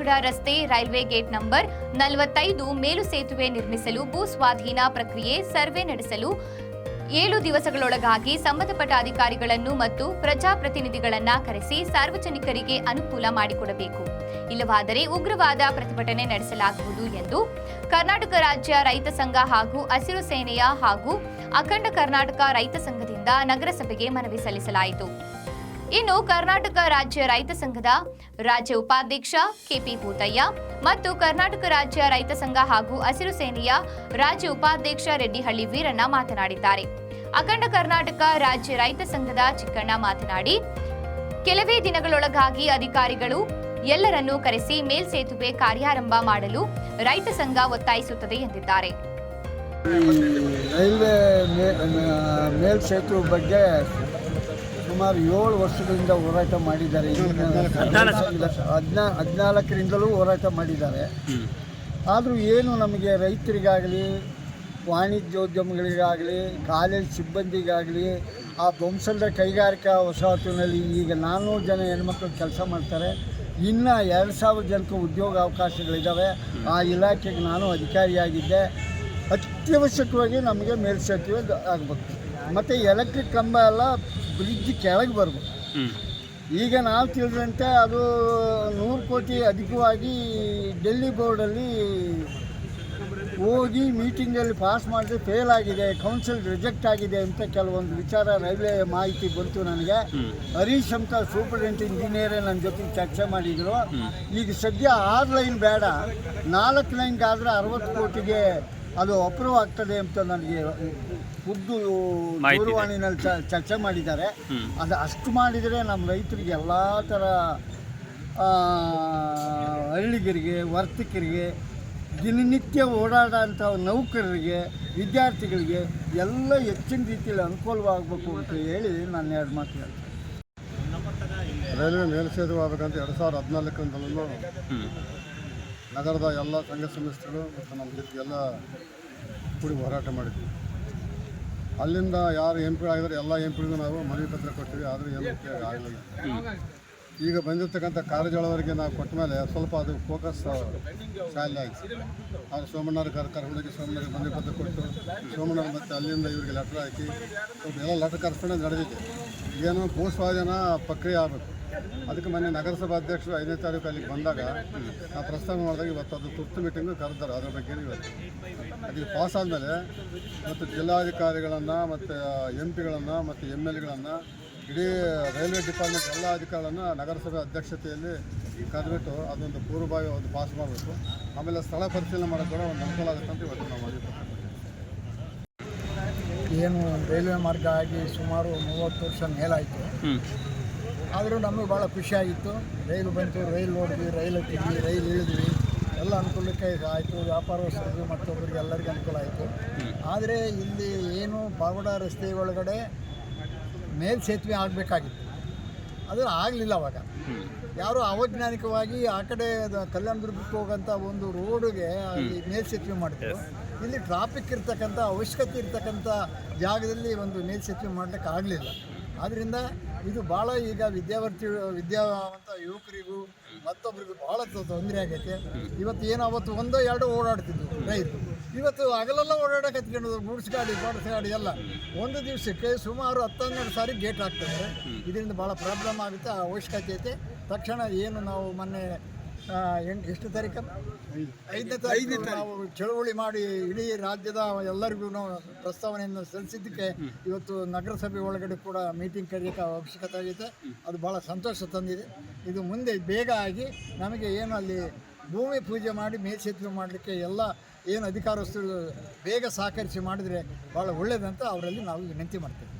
ರಸ್ತೆ railway gate number ನಲವತ್ತೈದು ಮೇಲು ಸೇತುವೆ ನಿರ್ಮಿಸಲು ಭೂ ಸ್ವಾಧೀನ ಪ್ರಕ್ರಿಯೆ ಸರ್ವೆ ನಡೆಸಲು ಏಳು ದಿವಸಗಳೊಳಗಾಗಿ ಸಂಬಂಧಪಟ್ಟ ಅಧಿಕಾರಿಗಳನ್ನು ಮತ್ತು ಪ್ರಜಾಪ್ರತಿನಿಧಿಗಳನ್ನ ಕರೆಸಿ ಸಾರ್ವಜನಿಕರಿಗೆ ಅನುಕೂಲ ಮಾಡಿಕೊಡಬೇಕು. ಇಲ್ಲವಾದರೆ ಉಗ್ರವಾದ ಪ್ರತಿಭಟನೆ ನಡೆಸಲಾಗುವುದು ಎಂದು ಕರ್ನಾಟಕ ರಾಜ್ಯ ರೈತ ಸಂಘ ಹಾಗೂ ಹಸಿರು ಸೇನೆಯ ಹಾಗೂ ಅಖಂಡ ಕರ್ನಾಟಕ ರೈತ ಸಂಘದಿಂದ ನಗರಸಭೆಗೆ ಮನವಿ ಸಲ್ಲಿಸಲಾಯಿತು. ಇನ್ನು ಕರ್ನಾಟಕ ರಾಜ್ಯ ರೈತ ಸಂಘದ ರಾಜ್ಯ ಉಪಾಧ್ಯಕ್ಷ ಕೆಪಿ ಭೂತಯ್ಯ ಮತ್ತು ಕರ್ನಾಟಕ ರಾಜ್ಯ ರೈತ ಸಂಘ ಹಾಗೂ ಹಸಿರು ಸೇನೆಯ ರಾಜ್ಯ ಉಪಾಧ್ಯಕ್ಷ ರೆಡ್ಡಿಹಳ್ಳಿ ವೀರಣ್ಣ ಮಾತನಾಡಿದ್ದಾರೆ. ಅಖಂಡ ಕರ್ನಾಟಕ ರಾಜ್ಯ ರೈತ ಸಂಘದ ಚಿಕ್ಕಣ್ಣ ಮಾತನಾಡಿ, ಕೆಲವೇ ದಿನಗಳೊಳಗಾಗಿ ಅಧಿಕಾರಿಗಳು ಎಲ್ಲರನ್ನೂ ಕರೆಸಿ ಮೇಲ್ಸೇತುವೆ ಕಾರ್ಯಾರಂಭ ಮಾಡಲು ರೈತ ಸಂಘ ಒತ್ತಾಯಿಸುತ್ತದೆ ಎಂದಿದ್ದಾರೆ. ರೈಲ್ವೆ ಮೇಲ್ಸೇತುವೆ ಮೇಲ್ ಸೇತುವೆ ಬಗ್ಗೆ ಸುಮಾರು ಏಳು ವರ್ಷಗಳಿಂದ ಹೋರಾಟ ಮಾಡಿದ್ದಾರೆ. ಹದಿನಾ ಹದಿನಾಲ್ಕರಿಂದಲೂ ಹೋರಾಟ ಮಾಡಿದ್ದಾರೆ. ಆದರೂ ಏನು ನಮಗೆ ರೈತರಿಗಾಗಲಿ ವಾಣಿಜ್ಯೋದ್ಯಮಗಳಿಗಾಗಲಿ ಕಾಲೇಜ್ ಸಿಬ್ಬಂದಿಗಾಗಲಿ ಆ ಧ್ವಂಸದ ಕೈಗಾರಿಕಾ ವಸಾಹತಿನಲ್ಲಿ ಈಗ ನಾನ್ನೂರು ಜನ ಹೆಣ್ಮಕ್ಳು ಕೆಲಸ ಮಾಡ್ತಾರೆ. ಇನ್ನು ಎರಡು ಸಾವಿರ ಜನಕ್ಕೆ ಉದ್ಯೋಗ ಅವಕಾಶಗಳಿದ್ದಾವೆ ಆ ಇಲಾಖೆಗೆ ನಾನು ಅಧಿಕಾರಿಯಾಗಿದ್ದೆ. ಅತ್ಯವಶ್ಯಕವಾಗಿ ನಮಗೆ ಮೇಲ್ಸೇತುವೆ ಆಗಬೇಕು. ಮತ್ತು ಎಲೆಕ್ಟ್ರಿಕ್ ಕಂಬ ಎಲ್ಲ ಬ್ರಿಡ್ಜ್ ಕೆಳಗೆ ಬರಬೇಕು. ಈಗ ನಾವು ತಿಳಿದಂತೆ ಅದು ನೂರು ಕೋಟಿ ಅಧಿಕವಾಗಿ ಡೆಲ್ಲಿ ಬೋರ್ಡಲ್ಲಿ ಹೋಗಿ ಮೀಟಿಂಗಲ್ಲಿ ಪಾಸ್ ಮಾಡಿದ್ರೆ ಫೇಲ್ ಆಗಿದೆ ಕೌನ್ಸಿಲ್ ರಿಜೆಕ್ಟ್ ಆಗಿದೆ ಅಂತ ಕೆಲವೊಂದು ವಿಚಾರ ರೈಲ್ವೆ ಮಾಹಿತಿ ಬಂತು ನನಗೆ. ಹರೀಶ್ ಅಂತ ಸೂಪರಿಂಟೆಂಟ್ ಇಂಜಿನಿಯರೇ ನನ್ನ ಜೊತೆ ಚರ್ಚೆ ಮಾಡಿದರು. ಈಗ ಸದ್ಯ ಆರು ಲೈನ್ ಬೇಡ ನಾಲ್ಕು ಲೈನ್ಗಾದರೆ ಅರವತ್ತು ಕೋಟಿಗೆ ಅದು ಅಪ್ರೂವ್ ಆಗ್ತದೆ ಅಂತ ನನಗೆ ಖುದ್ದು ದೂರವಾಣಿನಲ್ಲಿ ಚ- ಚರ್ಚೆ ಮಾಡಿದ್ದಾರೆ. ಅದು ಅಷ್ಟು ಮಾಡಿದರೆ ನಮ್ಮ ರೈತರಿಗೆ ಎಲ್ಲ ಥರ ಹಳ್ಳಿಗರಿಗೆ ವರ್ತಕರಿಗೆ ದಿನನಿತ್ಯ ಓಡಾಡೋಂಥ ನೌಕರರಿಗೆ ವಿದ್ಯಾರ್ಥಿಗಳಿಗೆ ಎಲ್ಲ ಹೆಚ್ಚಿನ ರೀತಿಯಲ್ಲಿ ಅನುಕೂಲವಾಗಬೇಕು ಅಂತ ಹೇಳಿ ನಾನು ಎರಡು ಮಾತು ಹೇಳ್ತೇನೆ. ರೈಲ್ವೆ ಮೇಲ್ಸೇತುವಾಗಬೇಕಂತ ಎರಡು ಸಾವಿರದ ಹದಿನಾಲ್ಕರಿಂದಲೂ ನಗರದ ಎಲ್ಲ ಸಂಘ ಸಂಸ್ಥೆಗಳು ಮತ್ತು ನಮ್ಮ ಜೊತೆಗೆಲ್ಲ ಎಲ್ಲ ಕೂಡಿ ಹೋರಾಟ ಮಾಡಿದ್ವಿ. ಅಲ್ಲಿಂದ ಯಾರು ಎಂ ಪಿ ಆಗಿದ್ದಾರೆ, ಎಲ್ಲ ಎಂ ಪಿಗೂ ನಾವು ಮನವಿ ಪತ್ರ ಕೊಟ್ಟಿವಿ, ಆದರೆ ಏನು ಆಗಲಿಲ್ಲ. ಈಗ ಬಂದಿರತಕ್ಕಂಥ ಕಾರ್ಯಜಾಳವರಿಗೆ ನಾವು ಕೊಟ್ಟ ಮೇಲೆ ಸ್ವಲ್ಪ ಅದು ಫೋಕಸ್ ಶಾಲೆ ಆಯಿತು. ಅವ್ರು ಸೋಮಣ್ಣವ್ರ ಕರ್ಕೊಂಡೋಗಿ ಸೋಮಣ್ಣವ್ರಿಗೆ ಮನವಿ ಪತ್ರ ಕೊಟ್ಟು ಸೋಮಣ್ಣ ಮತ್ತು ಅಲ್ಲಿಂದ ಇವರಿಗೆ ಲೆಟ್ರ್ ಹಾಕಿ ಎಲ್ಲ ಲೆಟ್ರ್ ಕರ್ಸ್ಕೊಂಡು ನಡೆದಿದೆ. ಏನು ಭೂಸ್ವಾಧೀನ ಪ್ರಕ್ರಿಯೆ ಆಗಬೇಕು. ಅದಕ್ಕೆ ಮೊನ್ನೆ ನಗರಸಭಾ ಅಧ್ಯಕ್ಷರು ಐದನೇ ತಾರೀಕು ಅಲ್ಲಿಗೆ ಬಂದಾಗ ನಾವು ಪ್ರಸ್ತಾವ ಮಾಡಿದಾಗ ಇವತ್ತು ಅದು ತುರ್ತು ಮೀಟಿಂಗ್ ಕರೆದಾರೆ ಅದರ ಬಗ್ಗೆ ಇವತ್ತು. ಅದಕ್ಕೆ ಪಾಸ್ ಆದಮೇಲೆ ಮತ್ತು ಜಿಲ್ಲಾಧಿಕಾರಿಗಳನ್ನು ಮತ್ತು ಎಂ ಪಿಗಳನ್ನು ಮತ್ತು ಎಂ ಎಲ್ ಎಗಳನ್ನು ಇಡೀ ರೈಲ್ವೆ ಡಿಪಾರ್ಟ್ಮೆಂಟ್ ಎಲ್ಲ ಅಧಿಕಾರಿಗಳನ್ನು ನಗರಸಭೆ ಅಧ್ಯಕ್ಷತೆಯಲ್ಲಿ ಕರೆದ್ಬಿಟ್ಟು ಅದೊಂದು ಪೂರ್ವಭಾವಿ ಒಂದು ಪಾಸ್ ಮಾಡಬೇಕು. ಆಮೇಲೆ ಸ್ಥಳ ಪರಿಶೀಲನೆ ಮಾಡೋದು ಕೂಡ ಒಂದು ಅನುಕೂಲ ಆಗುತ್ತೆ ಅಂತ ಇವತ್ತು ನಾವು ಏನು ರೈಲ್ವೆ ಮಾರ್ಗ ಆಗಿ ಸುಮಾರು ಮೂವತ್ತು ವರ್ಷ ಮೇಲಾಯಿತು. ಆದರೂ ನಮಗೆ ಭಾಳ ಖುಷಿಯಾಗಿತ್ತು ರೈಲು ಬಂತು ರೈಲು ನೋಡಿದ್ವಿ ರೈಲು ಹತ್ತಿದ್ವಿ ರೈಲು ಇಳಿದ್ವಿ. ಎಲ್ಲ ಅನುಕೂಲಕ್ಕೆ ಆಯಿತು. ವ್ಯಾಪಾರಸ್ಥರಿಗೆ ಮತ್ತೊಬ್ಬರಿಗೆ ಎಲ್ಲರಿಗೂ ಅನುಕೂಲ ಆಯಿತು. ಆದರೆ ಇಲ್ಲಿ ಏನು ಬಾಗುಡ ರಸ್ತೆ ಒಳಗಡೆ ಮೇಲ್ ಸೇತುವೆ ಆಗಬೇಕಾಗಿತ್ತು. ಅದು ಆಗಲಿಲ್ಲ ಅವಾಗ. ಯಾರು ಅವೈಜ್ಞಾನಿಕವಾಗಿ ಆ ಕಡೆ ಅದು ಕಲ್ಯಾಣದುರ್ಗಕ್ಕೆ ಹೋಗೋಂಥ ಒಂದು ರೋಡಿಗೆ ಈ ಮೇಲ್ಸೇತುವೆ ಮಾಡಿದ್ರು. ಇಲ್ಲಿ ಟ್ರಾಫಿಕ್ ಇರ್ತಕ್ಕಂಥ ಅವಶ್ಯಕತೆ ಇರ್ತಕ್ಕಂಥ ಜಾಗದಲ್ಲಿ ಒಂದು ಮೇಲ್ಸೇತುವೆ ಮಾಡಲಿಕ್ಕೆ ಆಗಲಿಲ್ಲ. ಆದ್ದರಿಂದ ಇದು ಭಾಳ ಈಗ ವಿದ್ಯಾವರ್ತಿ, ವಿದ್ಯಾವಂತ ಯುವಕರಿಗೂ ಮತ್ತೊಬ್ಬರಿಗೂ ತೊ- ತೊಂದರೆ ಆಗೈತೆ. ಇವತ್ತು ಏನು ಅವತ್ತು ಒಂದೋ ಎರಡು ಓಡಾಡ್ತಿದ್ವು ರೈತರು. ಇವತ್ತು ಹಗಲೆಲ್ಲ ಓಡಾಡಕ್ಕೆ ಹತ್ಕೊಂಡು ಗೂಡ್ಸ್ ಗಾಡಿ ಬಾಡ್ಸ್ ಗಾಡಿ ಎಲ್ಲ. ಒಂದು ದಿವಸಕ್ಕೆ ಸುಮಾರು ಹತ್ತು ಹನ್ನೆರಡು ಸಾರಿ ಗೇಟ್ ಆಗ್ತದೆ ಇದರಿಂದ ಭಾಳ ಪ್ರಾಬ್ಲಮ್ ಆಗುತ್ತೆ ಆ ಅವಶ್ಯಕತೆ ಐತೆ. ತಕ್ಷಣ ಏನು ನಾವು ಮೊನ್ನೆ ಎಂಟು ಎಷ್ಟು ತಾರೀಕು ಐದನೇ ತಾರೀಕು ನಾವು ಚಳುವಳಿ ಮಾಡಿ ಇಡೀ ರಾಜ್ಯದ ಎಲ್ಲರಿಗೂ ನಾವು ಪ್ರಸ್ತಾವನೆಯನ್ನು ಸಲ್ಲಿಸಿದ್ದಕ್ಕೆ ಇವತ್ತು ನಗರಸಭೆ ಒಳಗಡೆ ಕೂಡ ಮೀಟಿಂಗ್ ಕರೆಯೋಕ್ಕೆ ಅವಶ್ಯಕತೆ ಆಗಿದೆ ಅದು ಭಾಳ ಸಂತೋಷ ತಂದಿದೆ. ಇದು ಮುಂದೆ ಬೇಗ ಆಗಿ ನಮಗೆ ಏನು ಅಲ್ಲಿ ಭೂಮಿ ಪೂಜೆ ಮಾಡಿ ಮೇಲ್ಸೇತುವೆ ಮಾಡಲಿಕ್ಕೆ ಎಲ್ಲ ಏನು ಅಧಿಕಾರಸ್ಥರು ಬೇಗ ಸಹಕರಿಸಿ ಮಾಡಿದರೆ ಭಾಳ ಒಳ್ಳೆಯದಂತ ಅವರಲ್ಲಿ ನಾವು ವಿನಂತಿ ಮಾಡ್ತೇವೆ.